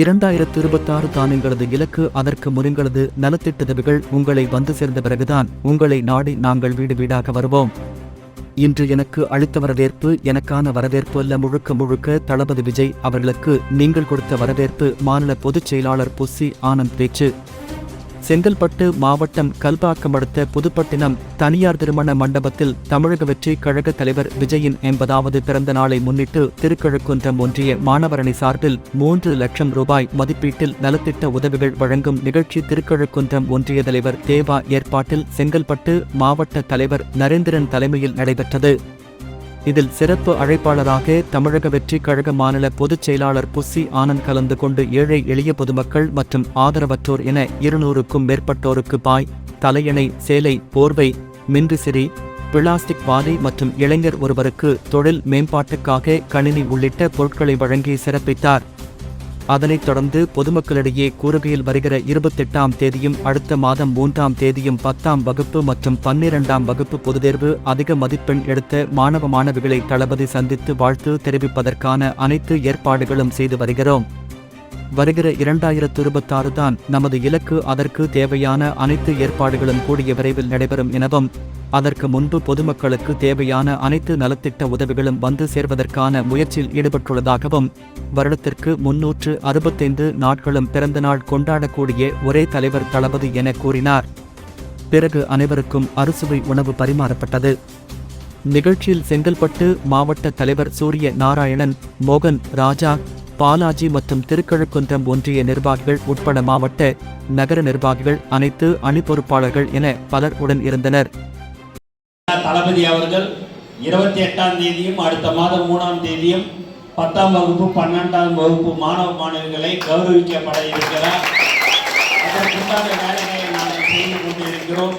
இரண்டாயிரத்து இருபத்தாறு தான் எங்களது இலக்கு அதற்கு முருங்களது நலத்திட்டதவிகள் உங்களை வந்து சேர்ந்த பிறகுதான் உங்களை நாடி நாங்கள் வீடு வீடாக வருவோம். இன்று எனக்கு அளித்த வரவேற்பு எனக்கான வரவேற்பு அல்ல முழுக்க முழுக்க தளபதி விஜய் அவர்களுக்கு நீங்கள் கொடுத்த வரவேற்பு மாநில பொதுச் செயலாளர் புஸ்ஸி ஆனந்த் பேச்சு. செங்கல்பட்டு மாவட்டம் கல்பாக்கம் அடுத்த புதுப்பட்டினம் தனியார் திருமண மண்டபத்தில் தமிழக வெற்றி கழக தலைவர் விஜயின் எண்பதாவது பிறந்த நாளை முன்னிட்டு திருக்கழுக்குன்றம் ஒன்றிய மாணவரணி சார்பில் மூன்று லட்சம் ரூபாய் மதிப்பீட்டில் நலத்திட்ட உதவிகள் வழங்கும் நிகழ்ச்சி திருக்கழுக்குன்றம் ஒன்றிய தலைவர் தேவா ஏற்பாட்டில் செங்கல்பட்டு மாவட்ட தலைவர் நரேந்திரன் தலைமையில் நடைபெற்றது. இதில் சிறப்பு அழைப்பாளராக தமிழக வெற்றி கழக மாநில பொதுச் செயலாளர் புஸ்ஸி ஆனந்த் கலந்து கொண்டு ஏழை எளிய பொதுமக்கள் மற்றும் ஆதரவற்றோர் என இருநூறுக்கும் மேற்பட்டோருக்கு பாய் தலையணை சேலை போர்வை மின்றுசிறி பிளாஸ்டிக் பாதை மற்றும் இளைஞர் ஒருவருக்கு தொழில் மேம்பாட்டுக்காக கணினி உள்ளிட்ட பொருட்களை வழங்கி சிறப்பித்தார். அதனைத் தொடர்ந்து பொதுமக்களிடையே கூறுகையில் வருகிற இருபத்தெட்டாம் தேதியும் அடுத்த மாதம் மூன்றாம் தேதியும் பத்தாம் வகுப்பு மற்றும் பன்னிரண்டாம் வகுப்பு பொதுத்தேர்வு அதிக மதிப்பெண் எடுத்த மாணவ மாணவிகளை தளபதி சந்தித்து வாழ்த்து தெரிவிப்பதற்கான அனைத்து ஏற்பாடுகளும் செய்து வருகிறோம். வருகிற இரண்டாயிரத்து இருபத்தாறு தான் நமது இலக்கு அதற்கு தேவையான அனைத்து ஏற்பாடுகளும் கூடிய விரைவில் நடைபெறும் எனவும் அதற்கு முன்பு பொதுமக்களுக்கு தேவையான அனைத்து நலத்திட்ட உதவிகளும் வந்து சேர்வதற்கான முயற்சியில் ஈடுபட்டுள்ளதாகவும் வருடத்திற்கு முன்னூற்று அறுபத்தைந்து நாட்களும் பிறந்தநாள் கொண்டாடக்கூடிய ஒரே தலைவர் தளபதி என கூறினார். பிறகு அனைவருக்கும் அறுசுவை உணவு பரிமாறப்பட்டது. நிகழ்ச்சியில் செங்கல்பட்டு மாவட்ட தலைவர் சூரிய நாராயணன் மோகன் ராஜா பாலாஜி மற்றும் திருக்கழுக்குன்றம் ஒன்றிய நிர்வாகிகள் உட்பட மாவட்ட நகர நிர்வாகிகள் அனைத்து அணி பொறுப்பாளர்கள் என பலர் உடன் இருந்தனர். தளபதி அவர்கள் இருபத்தி எட்டாம் தேதியும் அடுத்த மாதம் மூணாம் தேதியும் பத்தாம் வகுப்பு பன்னெண்டாம் வகுப்பு மாணவ மாணவிகளை கௌரவிக்கப்பட இருக்கிறார். அதற்குண்டான வேலைகளை நாங்கள் செய்து கொண்டிருக்கிறோம்.